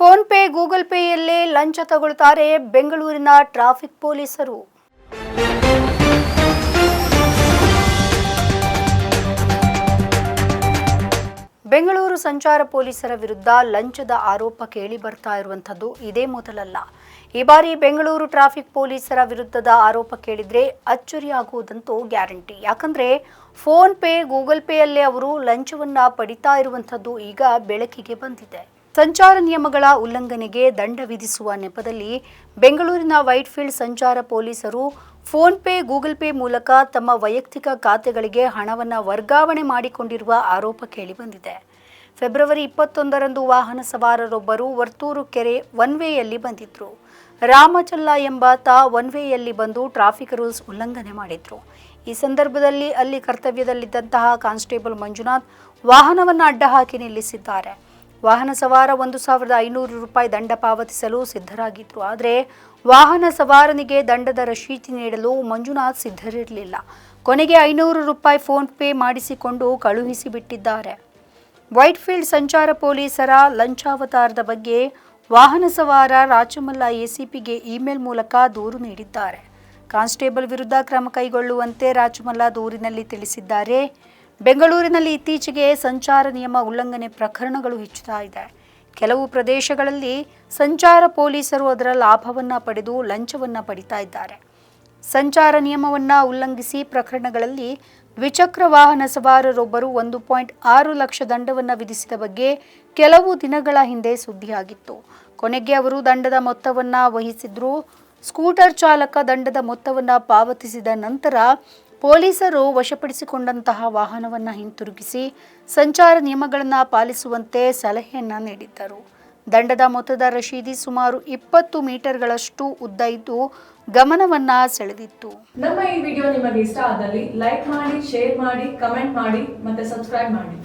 Phone pay, Google ಪೇಯಲ್ಲೇ ಲಂಚ ತಗೊಳ್ತಾರೆ ಬೆಂಗಳೂರಿನ ಟ್ರಾಫಿಕ್ ಪೊಲೀಸರು. ಬೆಂಗಳೂರು ಸಂಚಾರ ಪೊಲೀಸರ ವಿರುದ್ಧ ಲಂಚದ ಆರೋಪ ಕೇಳಿ ಬರ್ತಾ ಇರುವಂಥದ್ದು ಇದೇ ಮೊದಲಲ್ಲ. ಈ ಬಾರಿ ಬೆಂಗಳೂರು ಟ್ರಾಫಿಕ್ ಪೊಲೀಸರ ವಿರುದ್ಧದ ಆರೋಪ ಕೇಳಿದ್ರೆ ಅಚ್ಚರಿಯಾಗುವುದಂತೂ ಗ್ಯಾರಂಟಿ. ಯಾಕಂದ್ರೆ ಫೋನ್ ಪೇ, ಗೂಗಲ್ ಪೇಯಲ್ಲೇ ಅವರು ಲಂಚವನ್ನ ಪಡಿತಾ ಇರುವಂಥದ್ದು ಈಗ ಬೆಳಕಿಗೆ ಬಂದಿದೆ. ಸಂಚಾರ ನಿಯಮಗಳ ಉಲ್ಲಂಘನೆಗೆ ದಂಡ ವಿಧಿಸುವ ನೆಪದಲ್ಲಿ ಬೆಂಗಳೂರಿನ ವೈಟ್ಫೀಲ್ಡ್ ಸಂಚಾರ ಪೊಲೀಸರು ಫೋನ್ ಪೇ, ಗೂಗಲ್ ಪೇ ಮೂಲಕ ತಮ್ಮ ವೈಯಕ್ತಿಕ ಖಾತೆಗಳಿಗೆ ಹಣವನ್ನು ವರ್ಗಾವಣೆ ಮಾಡಿಕೊಂಡಿರುವ ಆರೋಪ ಕೇಳಿಬಂದಿದೆ. ಫೆಬ್ರವರಿ ಇಪ್ಪತ್ತೊಂದರಂದು ವಾಹನ ಸವಾರರೊಬ್ಬರು ವರ್ತೂರು ಕೆರೆ ಒನ್ ವೇಯಲ್ಲಿ ಬಂದಿದ್ರು. ರಾಮಚಲ್ಲ ಎಂಬಾತ ಒನ್ ವೇಯಲ್ಲಿ ಬಂದು ಟ್ರಾಫಿಕ್ ರೂಲ್ಸ್ ಉಲ್ಲಂಘನೆ ಮಾಡಿದ್ರು. ಈ ಸಂದರ್ಭದಲ್ಲಿ ಅಲ್ಲಿ ಕರ್ತವ್ಯದಲ್ಲಿದ್ದಂತಹ ಕಾನ್ಸ್ಟೇಬಲ್ ಮಂಜುನಾಥ್ ವಾಹನವನ್ನು ಅಡ್ಡ ಹಾಕಿ ನಿಲ್ಲಿಸಿದ್ದಾರೆ. ವಾಹನ ಸವಾರ ಒಂದು ಸಾವಿರದ ಐನೂರು ರೂಪಾಯಿ ದಂಡ ಪಾವತಿಸಲು ಸಿದ್ಧರಾಗಿದ್ದರು ಆದರೆ ವಾಹನ ಸವಾರನಿಗೆ ದಂಡದ ರಶೀತಿ ನೀಡಲು ಮಂಜುನಾಥ್ ಸಿದ್ಧರಿರಲಿಲ್ಲ. ಕೊನೆಗೆ ಐನೂರು ರೂಪಾಯಿ ಫೋನ್ ಪೇ ಮಾಡಿಸಿಕೊಂಡು ಕಳುಹಿಸಿಬಿಟ್ಟಿದ್ದಾರೆ. ವೈಟ್ಫೀಲ್ಡ್ ಸಂಚಾರ ಪೊಲೀಸರ ಲಂಚಾವತಾರದ ಬಗ್ಗೆ ವಾಹನ ಸವಾರ ರಾಚಮಲ್ಲ ಎಸಿಪಿಗೆ ಇಮೇಲ್ ಮೂಲಕ ದೂರು ನೀಡಿದ್ದಾರೆ. ಕಾನ್ಸ್ಟೇಬಲ್ ವಿರುದ್ಧ ಕ್ರಮ ಕೈಗೊಳ್ಳುವಂತೆ ರಾಚಮಲ್ಲ ದೂರಿನಲ್ಲಿ ತಿಳಿಸಿದ್ದಾರೆ. ಬೆಂಗಳೂರಿನಲ್ಲಿ ಇತ್ತೀಚೆಗೆ ಸಂಚಾರ ನಿಯಮ ಉಲ್ಲಂಘನೆ ಪ್ರಕರಣಗಳು ಹೆಚ್ಚುತ್ತಾ ಇದೆ. ಕೆಲವು ಪ್ರದೇಶಗಳಲ್ಲಿ ಸಂಚಾರ ಪೊಲೀಸರು ಅದರ ಲಾಭವನ್ನ ಪಡೆದು ಲಂಚವನ್ನ ಪಡಿತಾ ಇದ್ದಾರೆ. ಸಂಚಾರ ನಿಯಮವನ್ನ ಉಲ್ಲಂಘಿಸಿ ಪ್ರಕರಣಗಳಲ್ಲಿ ದ್ವಿಚಕ್ರ ವಾಹನ ಸವಾರರೊಬ್ಬರು ಒಂದು ಪಾಯಿಂಟ್ ಆರು ಲಕ್ಷ ದಂಡವನ್ನು ವಿಧಿಸಿದ ಬಗ್ಗೆ ಕೆಲವು ದಿನಗಳ ಹಿಂದೆ ಸುದ್ದಿಯಾಗಿತ್ತು. ಕೊನೆಗೆ ಅವರು ದಂಡದ ಮೊತ್ತವನ್ನು ವಹಿಸಿದ್ರು. ಸ್ಕೂಟರ್ ಚಾಲಕ ದಂಡದ ಮೊತ್ತವನ್ನು ಪಾವತಿಸಿದ ನಂತರ ಪೊಲೀಸರು ವಶಪಡಿಸಿಕೊಂಡಂತಹ ವಾಹನವನ್ನು ಹಿಂತಿರುಗಿಸಿ ಸಂಚಾರ ನಿಯಮಗಳನ್ನು ಪಾಲಿಸುವಂತೆ ಸಲಹೆಯನ್ನು ನೀಡಿದ್ದರು. ದಂಡದ ಮೊತ್ತದ ರಶೀದಿ ಸುಮಾರು ಇಪ್ಪತ್ತು ಮೀಟರ್ಗಳಷ್ಟು ಉದ್ದ ಇದ್ದು ಗಮನವನ್ನ ಸೆಳೆದಿತ್ತು. ನಮ್ಮ ಈ ವಿಡಿಯೋ ನಿಮಗೆ ಇಷ್ಟ ಆದಲ್ಲಿ ಲೈಕ್ ಮಾಡಿ, ಶೇರ್ ಮಾಡಿ, ಕಮೆಂಟ್ ಮಾಡಿ ಮತ್ತೆ ಸಬ್ಸ್ಕ್ರೈಬ್ ಮಾಡಿ.